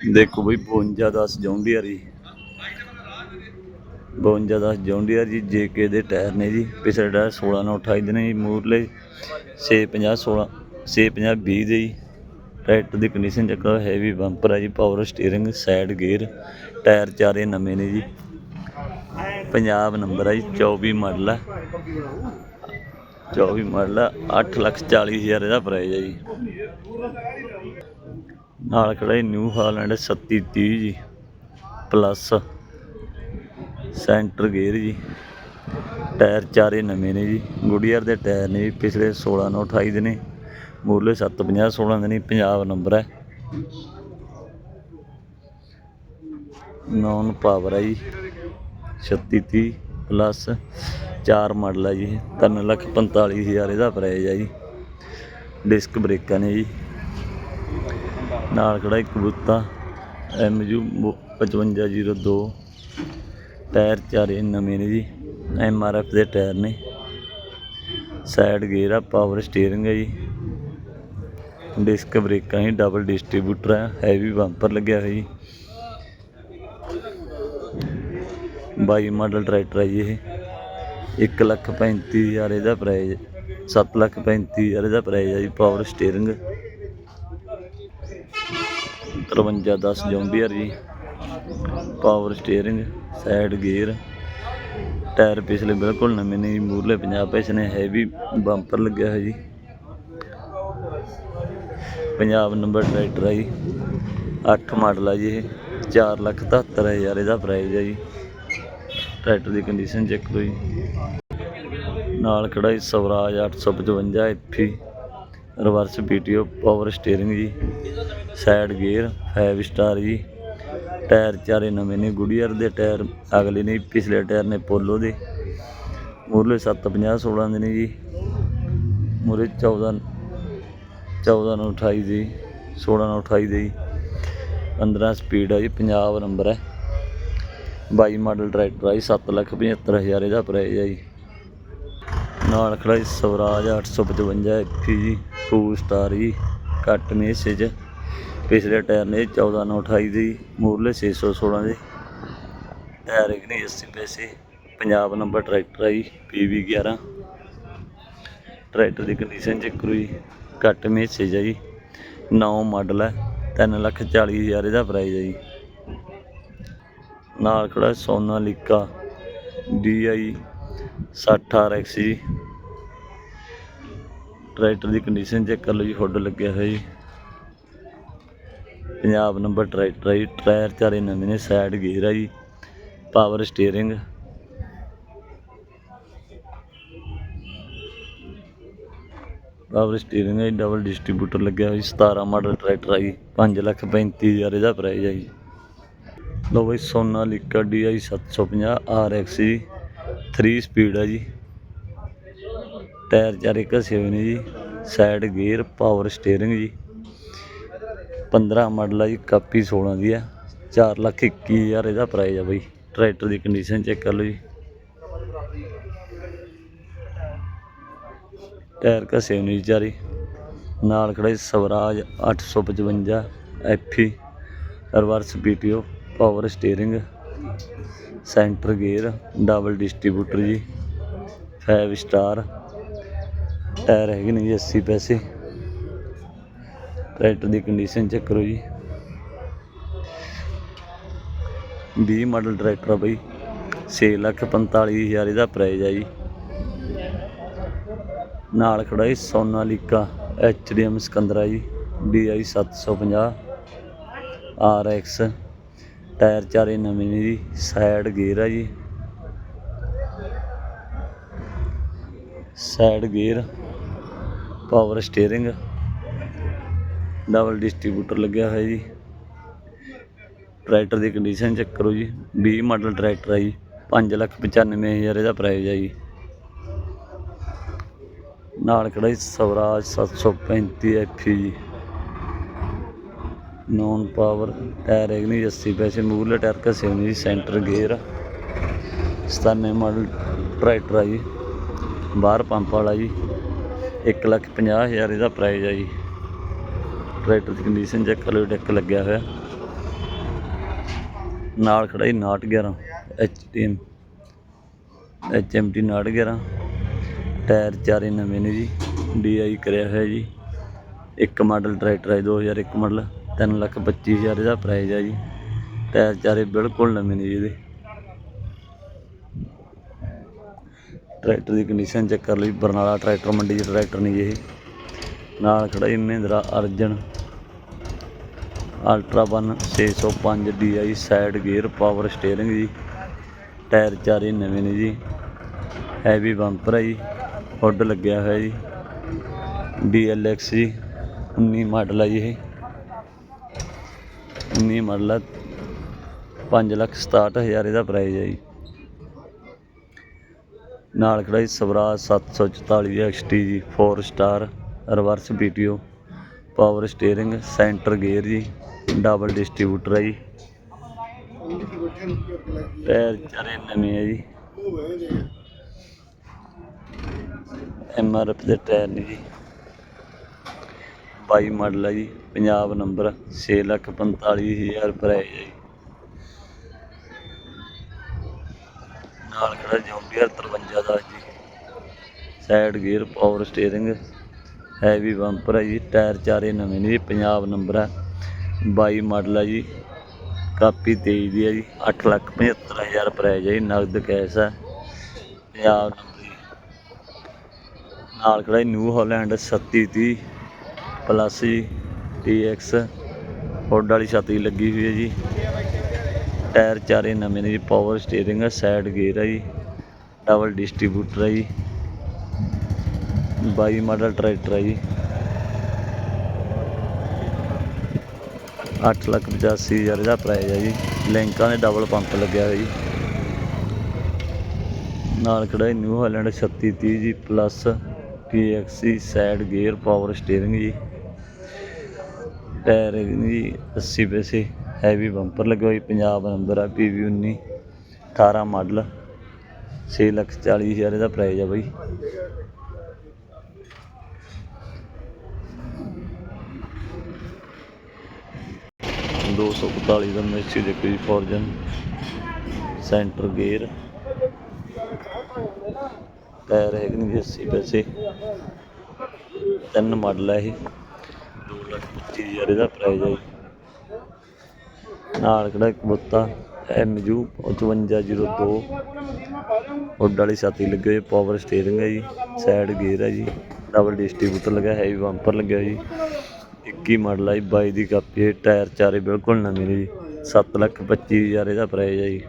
ਦੇਖੋ ਬਈ 52 10 ਜੌਂਡੀਅਰ ਜੀ 52 10 ਜੌਂਡੀਅਰ ਜੀ ਜੇਕੇ ਦੇ ਟਾਇਰ ਨੇ ਜੀ। ਪਿਛਲੇ ਟਾਇਰ 16 ਨਾਲ 28 ਦੇ ਨੇ ਜੀ, ਮੂਰਲੇ। 650 16 650 20 ਦੇ ਜੀ। ਟਰੈਕਟਰ ਦੀ ਕੰਡੀਸ਼ਨ ਚੱਕਰ ਹੈਵੀ ਬੰਪਰ ਹੈ ਜੀ power steering side gear tyre ਚਾਰੇ ਨਵੇਂ ਨੇ ਜੀ। ਪੰਜਾਬ ਨੰਬਰ ਹੈ ਜੀ 24 ਮਾਡਲ ਹੈ 24 ਮਾਡਲ ਹੈ 8 ਲੱਖ 40 ਹਜ਼ਾਰ ਇਹਦਾ ਪ੍ਰਾਈਸ ਹੈ ਜੀ। ਨਾਲ ਖੜਾ ਜੀ ਨਿਊ ਹਾਲੈਂਡ 3730 ਜੀ, ਪਲੱਸ ਸੈਂਟਰ ਗੇਅਰ ਜੀ। ਟਾਇਰ ਚਾਰੇ ਨਵੇਂ ਨੇ ਜੀ। ਗੁੱਡੀਅਰ ਦੇ ਟਾਇਰ ਨੇ ਜੀ, ਪਿਛਲੇ 16 ਨੂੰ 28 ਦੇ ਨੇ ਮੂਰਲੇ 750 16 ਦੇ ਨੇ ਪੰਜਾਬ ਨੰਬਰ ਹੈ। ਨੌਨ ਪਾਵਰ ਹੈ ਜੀ। 3630 ਪਲੱਸ 4 ਮਾਡਲ ਹੈ ਜੀ। 3 ਲੱਖ 45 ਹਜ਼ਾਰ ਇਹਦਾ ਪ੍ਰਾਈਸ ਹੈ ਜੀ। ਡਿਸਕ ਬ੍ਰੇਕਾਂ ਨੇ ਜੀ। ਨਾਲ ਖੜਾ ਇੱਕ ਬੁੱਤਾ MU 5502 ਟਾਇਰ ਚਾਰੇ ਨਵੇਂ ਨੇ ਜੀ MRF ਦੇ ਟਾਇਰ ਨੇ। ਸਾਈਡ ਗੇਅਰ ਆ, ਪਾਵਰ ਸਟੀਅਰਿੰਗ ਹੈ ਜੀ। ਡਿਸਕ ਬ੍ਰੇਕਾਂ ਹੀ ਡਬਲ ਡਿਸਟ੍ਰੀਬਿਊਟਰ ਹੈ ਹੈਵੀ ਬੰਪਰ ਲੱਗਿਆ ਹੋਇਆ ਜੀ। 22 ਮਾਡਲ ਟਰੈਕਟਰ ਹੈ ਜੀ ਇਹ। 1 ਲੱਖ 35 ਹਜ਼ਾਰ ਇਹਦਾ ਪ੍ਰਾਈਸ 7 ਲੱਖ 35 ਹਜ਼ਾਰ ਇਹਦਾ ਪ੍ਰਾਈਸ ਹੈ ਜੀ, ਪਾਵਰ ਸਟੀਅਰਿੰਗ। 53 10 ਜੌਂਡੀਅਰ ਜੀ। Power steering side gear tyre ਪਿਛਲੇ ਬਿਲਕੁਲ ਨਵੇਂ ਨੇ ਮੂਰਲੇ 50 ਪੈਸੇ ਨੇ ਹੈਵੀ ਬੰਪਰ ਲੱਗਿਆ ਹੋਇਆ ਜੀ। ਪੰਜਾਬ ਨੰਬਰ ਟਰੈਕਟਰ ਹੈ ਜੀ। 8 ਮਾਡਲ ਹੈ ਜੀ ਇਹ 4 ਲੱਖ 77 ਹਜ਼ਾਰ ਇਹਦਾ ਪ੍ਰਾਈਸ ਹੈ ਜੀ। ਟਰੈਕਟਰ ਦੀ ਕੰਡੀਸ਼ਨ ਚੈੱਕ ਕਰੋ ਜੀ। ਨਾਲ ਖੜਾ ਜੀ Swaraj 855 FE reverse PTO power steering ਜੀ ਸਾਈਡ ਗੇਅਰ 5 ਸਟਾਰ ਜੀ ਟਾਇਰ ਚਾਰੇ ਨਵੇਂ ਨੇ ਗੁਡੀਅਰ ਦੇ ਟਾਇਰ ਅਗਲੇ ਨੇ, ਪਿਛਲੇ ਟਾਇਰ ਨੇ ਪੋਲੋ ਦੇ। ਮੂਰਲੇ 750 16 ਦੇ ਨੇ ਜੀ ਮੂਰੇ 14 14 ਨੂੰ 28 ਦੀ 16 ਨੂੰ 28 ਦੀ 15 ਸਪੀਡ ਆ ਜੀ, ਪੰਜਾਬ ਨੰਬਰ ਹੈ। 22 ਮਾਡਲ ਟਰੈਕਟਰ ਆ ਜੀ 7 ਲੱਖ 75 ਹਜ਼ਾਰ ਇਹਦਾ ਪ੍ਰਾਈਸ ਆ ਜੀ। ਨਾਲ ਖੜਾ ਜੀ ਸਵਰਾਜ 855 ਐਫੀ ਜੀ 2 ਸਟਾਰ ਜੀ ਕੱਟ ਮੈਸੇਜ ਪਿਛਲੇ ਟਾਇਰ ਨੇ 14 ਨੂੰ 28 ਦੀ ਮੂਰਲੇ 616 ਦੇ। ਟਾਇਰ ਇੱਕ ਨਹੀਂ 80 ਪੈਸੇ, ਪੰਜਾਬ ਨੰਬਰ ਟਰੈਕਟਰ ਹੈ ਜੀ PV 11 ਟਰੈਕਟਰ ਦੀ ਕੰਡੀਸ਼ਨ ਚੈੱਕ ਕਰੋ ਜੀ ਕੱਟ ਮੈਸੇਜ ਹੈ ਜੀ ਨੌ ਮਾਡਲ ਹੈ 3 ਲੱਖ 40 ਹਜ਼ਾਰ ਇਹਦਾ ਪ੍ਰਾਈਸ ਹੈ ਜੀ। ਨਾਲ ਖੜਾ ਸੋਨਾਲੀਕਾ DI 60 RX ਜੀ। ਟਰੈਕਟਰ ਦੀ ਕੰਡੀਸ਼ਨ ਚੈੱਕ ਕਰ ਲਓ ਜੀ ਹੁੱਡ ਲੱਗਿਆ ਹੋਇਆ ਜੀ। ਪੰਜਾਬ ਨੰਬਰ ਟਰੈਕਟਰ ਹੈ ਜੀ, ਟਾਇਰ ਚਾਰੇ ਨਵੇਂ ਨੇ ਸਾਈਡ ਗੇਅਰ ਆ ਜੀ ਪਾਵਰ ਸਟੀਅਰਿੰਗ ਪਾਵਰ ਸਟੀਅਰਿੰਗ ਹੈ ਡਬਲ ਡਿਸਟ੍ਰੀਬਿਊਟਰ ਲੱਗਿਆ ਹੋਇਆ ਜੀ 17 ਮਾਡਲ ਟਰੈਕਟਰ ਹੈ ਜੀ 5 ਲੱਖ 35 ਹਜ਼ਾਰ ਇਹਦਾ ਪ੍ਰਾਈਸ ਆ ਜੀ। ਲਓ ਬਈ ਸੋਨਾਲੀਕਾ DI 750 RX ਜੀ। 3 ਸਪੀਡ ਆ ਜੀ। ਟਾਇਰ ਚਾਰੇ ਘਸੇ ਹੋਏ ਨੇ ਜੀ। ਸਾਈਡ ਗੇਅਰ ਪਾਵਰ ਸਟੀਅਰਿੰਗ ਜੀ। 15 ਮਾਡਲ ਆ ਜੀ, ਕਾਪੀ 16 ਦੀ ਆ। 4 ਲੱਖ 21 ਹਜ਼ਾਰ ਇਹਦਾ ਪ੍ਰਾਈਸ ਹੈ ਬਈ। ਟਰੈਕਟਰ ਦੀ ਕੰਡੀਸ਼ਨ ਚੈੱਕ ਕਰ ਲਓ ਜੀ। ਟਾਇਰ ਘਸੇ ਹੋਏ ਨੇ ਜੀ ਚਾਰੇ। ਨਾਲ ਖੜਾ ਜੀ Swaraj 855 FE reverse PTO power steering centre gear double distributor ਜੀ 5 ਸਟਾਰ ਟਾਇਰ ਹੈਗੇ ਨੇ ਜੀ 80 ਪੈਸੇ। ਟਰੈਕਟਰ ਦੀ ਕੰਡੀਸ਼ਨ ਚੈੱਕ ਕਰੋ ਜੀ। 20 ਮਾਡਲ ਟਰੈਕਟਰ ਆ ਬਈ 6 ਲੱਖ 45 ਹਜ਼ਾਰ ਇਹਦਾ ਪ੍ਰਾਈਜ਼ ਆ ਜੀ। ਨਾਲ ਖੜਾ ਜੀ ਸੋਨਾਲੀਕਾ ਐਚਡੀਐਮ ਸਕੰਦਰਾ ਜੀ DI 750 RX ਟਾਇਰ ਚਾਰੇ ਨਵੇਂ ਨੇ ਜੀ ਸਾਈਡ ਗੇਅਰ ਆ ਜੀ। Side gear power steering double distributor ਲੱਗਿਆ ਹੋਇਆ ਜੀ। ਟਰੈਕਟਰ ਦੀ ਕੰਡੀਸ਼ਨ ਚੈੱਕ ਕਰੋ ਜੀ 20 ਮਾਡਲ ਟਰੈਕਟਰ ਆ ਜੀ 5 ਲੱਖ 95 ਹਜ਼ਾਰ ਇਹਦਾ ਪ੍ਰਾਈਸ ਆ ਜੀ। ਨਾਲ ਖੜਾ ਜੀ ਸਵਰਾਜ 735 ਐਫੀ ਜੀ। ਨੌਨ ਪਾਵਰ ਟਾਇਰ ਹੈਗੇ ਨੇ ਜੀ 80 ਪੈਸੇ ਮੂਰਲੇ ਟਾਇਰ ਘਸੇ ਹੋਏ ਜੀ ਸੈਂਟਰ ਗੇਅਰ 97 ਮਾਡਲ ਟਰੈਕਟਰ ਆ ਜੀ। ਬਾਹਰ ਪੰਪ ਵਾਲਾ ਜੀ। 1 ਲੱਖ 50 ਹਜ਼ਾਰ ਇਹਦਾ ਪ੍ਰਾਈਸ ਆ ਜੀ। ਟਰੈਕਟਰ ਦੀ ਕੰਡੀਸ਼ਨ ਚੈੱਕ ਕਰ ਲਓ ਡੈਕ ਲੱਗਿਆ ਹੋਇਆ। ਨਾਲ ਖੜਾ ਜੀ 911 ਐਚਟੀਐਮ ਐਚਐਮਟੀ 911 ਟਾਇਰ ਚਾਰੇ ਨਵੇਂ ਨੇ ਜੀ। ਡੀਆਈ ਕਰਿਆ ਹੋਇਆ ਜੀ। ਇੱਕ ਮਾਡਲ ਟਰੈਕਟਰ ਹੈ 2001 ਮਾਡਲ ਤਿੰਨ ਲੱਖ ਪੱਚੀ ਹਜ਼ਾਰ ਇਹਦਾ ਪ੍ਰਾਈਸ ਹੈ ਜੀ। ਟਾਇਰ ਚਾਰੇ ਬਿਲਕੁਲ ਨਵੇਂ ਨੇ ਜੀ ਇਹਦੇ। ਟਰੈਕਟਰ ਦੀ ਕੰਡੀਸ਼ਨ ਚੈੱਕ ਕਰ ਲਈ, ਬਰਨਾਲਾ ਟਰੈਕਟਰ ਮੰਡੀ 'ਚ ਟਰੈਕਟਰ ਨਹੀਂ ਜੀ ਇਹ। ਨਾਲ ਖੜਾ ਜੀ Mahindra Arjun. Ultra 1 605 DI side gear power steering ਜੀ। ਟਾਇਰ ਚਾਰੇ ਨਵੇਂ ਨੇ ਜੀ। ਹੈਵੀ ਬੰਪਰ ਹੈ ਜੀ। ਹੁੱਡ ਲੱਗਿਆ ਹੋਇਆ ਜੀ। DLX ਜੀ। 19 ਮਾਡਲ ਹੈ ਜੀ ਇਹ। 19 ਮਾਡਲ ਹੈ 5 ਲੱਖ 67 ਹਜ਼ਾਰ ਇਹਦਾ ਪ੍ਰਾਈਸ ਹੈ ਜੀ। ਨਾਲ ਖੜਾ ਜੀ ਸਵਰਾਜ 744 XT ਜੀ 4 star reverse PTO power steering centre gear ਜੀ ਡਬਲ ਡਿਸਟ੍ਰੀਬਿਊਟਰ ਹੈ ਜੀ। ਟਾਇਰ ਚਾਰੇ ਨਵੇਂ ਹੈ ਜੀ। ਐਮਆਰਐਫ ਦੇ ਟਾਇਰ ਨੇ ਜੀ। 22 ਮਾਡਲ ਹੈ ਜੀ, ਪੰਜਾਬ ਨੰਬਰ 645000 ਪ੍ਰਾਈਸ ਹੈ ਜੀ। ਨਾਲ ਖੜਾ ਜੌਂਡੀਅਰ 53 ਦਾ ਜੀ। Side gear power steering heavy bumper ਹੈ ਜੀ ਟਾਇਰ ਚਾਰੇ ਨਵੇਂ ਨੇ ਜੀ, ਪੰਜਾਬ ਨੰਬਰ ਹੈ 22 ਮਾਡਲ ਹੈ ਜੀ, ਕਾਪੀ 23 ਦੀ ਹੈ ਜੀ 875000 ਪ੍ਰਾਈਸ ਹੈ ਜੀ, ਨਗਦ ਕੈਸ਼ ਹੈ ਪੰਜਾਬ ਨੰਬਰ ਜੀ। ਨਾਲ ਖੜਾ ਨਿਊ ਹਾਲੈਂਡ 3730 ਪਲੱਸ ਜੀ TX ਹੁੱਡ ਵਾਲੀ ਛਾਤੀ ਲੱਗੀ ਹੋਈ ਹੈ ਜੀ। ਟਾਇਰ ਚਾਰੇ ਨਵੇਂ ਨੇ ਜੀ ਪਾਵਰ ਸਟੀਅਰਿੰਗ ਹੈ ਸਾਈਡ ਗੇਅਰ ਹੈ ਜੀ ਡਬਲ ਡਿਸਟ੍ਰੀਬਿਊਟਰ ਹੈ ਜੀ। 22 ਮਾਡਲ ਟਰੈਕਟਰ ਹੈ ਜੀ। 8 ਲੱਖ 85 ਹਜ਼ਾਰ ਦਾ ਪ੍ਰਾਈਸ ਹੈ ਜੀ। ਲਿੰਕਾਂ ਦੇ ਡਬਲ ਪੰਪ ਲੱਗਿਆ ਹੋਇਆ ਜੀ। ਨਾਲ ਖੜਾ ਨਿਊ ਹਾਲੈਂਡ 3630 ਜੀ plus PXC side gear power steering ਜੀ। ਟਾਇਰ ਹੈਗੇ ਨੇ ਜੀ 80 ਪੈਸੇ ਹੈਵੀ ਬੰਪਰ ਲੱਗਿਆ ਹੋਈ ਪੰਜਾਬ ਨੰਬਰ ਆ PV 19 18 ਮਾਡਲ 6 ਲੱਖ 40 ਹਜ਼ਾਰ ਇਹਦਾ ਪ੍ਰਾਈਸ ਆ ਬਾਈ। ਦੋ ਸੌ ਇਕਤਾਲੀ ਦਾ ਮੈਸੀ ਦੇ ਕੋਈ ਫੋਰਜਨ ਸੈਂਟਰ ਗੇਅਰ ਟਾਇਰ ਹੈਗੇ ਨੇ ਜੀ 80 ਪੈਸੇ। ਤਿੰਨ ਮਾਡਲ ਹੈ ਇਹ। ਦੋ ਲੱਖ ਪੱਚੀ ਹਜ਼ਾਰ ਇਹਦਾ ਪ੍ਰਾਈਜ਼ ਹੈ ਜੀ। ਨਾਲ ਕਿਹੜਾ ਇੱਕ ਬੁੱਤਾ MU 5502 ਉੱਡ ਵਾਲੀ ਛਾਤੀ ਲੱਗੇ ਹੋਏ ਪਾਵਰ ਸਟੀਅਰਿੰਗ ਹੈ ਜੀ ਸਾਈਡ ਗੇਅਰ ਹੈ ਜੀ ਡਬਲ ਡਿਸਟ੍ਰੀਬਿਊਟਰ ਲੱਗਾ ਹੈਵੀ ਬੰਪਰ ਲੱਗਿਆ ਜੀ। 21 ਮਾਡਲ ਹੈ ਜੀ 22 ਦੀ ਕਾਪੀ ਹੈ ਟਾਇਰ ਚਾਰੇ ਬਿਲਕੁਲ ਨਵੇਂ ਨੇ ਜੀ। 7 ਲੱਖ 25 ਹਜ਼ਾਰ ਇਹਦਾ ਪ੍ਰਾਈਜ਼ ਹੈ ਜੀ।